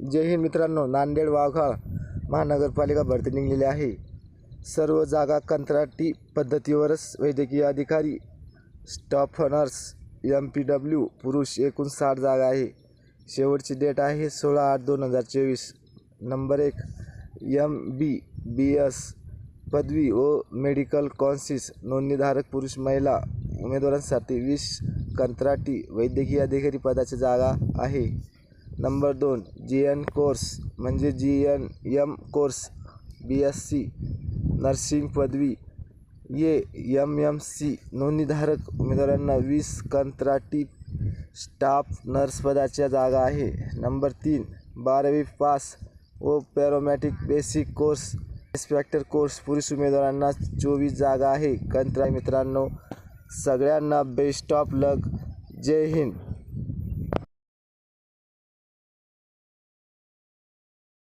जय हिंद मित्रांनो नांदेड वाघाळ महानगरपालिका भरती निघलेली आहे. सर्व जागा कंत्राटी पद्धतीवरच वैद्यकीय अधिकारी staff nurse M P W पुरुष एकूण साठ जागा आहे. शेवटची डेट आहे सोळा आठ दोन हजार चोवीस. नंबर एक एम बी बी एस पदवी व मेडिकल कॉन्सिस नोंदणीधारक पुरुष महिला उमेदवारांसाठी वीस कंत्राटी वैद्यकीय अधिकारी पदाची जागा आहे. नंबर दोन जी एन कोर्स म्हणजे G N M course B S C nursing पदवी ये यम यम सी नोंदणीधारक उमेदवारांना वीस कंत्राटी स्टाफ नर्स पदाच्या जागा आहे. नंबर तीन बारावी पास व paramedic basic course inspector course पुरुष उमेदवारांना चोवीस जागा आहे. कंत्रा मित्रांनो सगळ्यांना बेस्ट ऑफ लक. जय हिंद.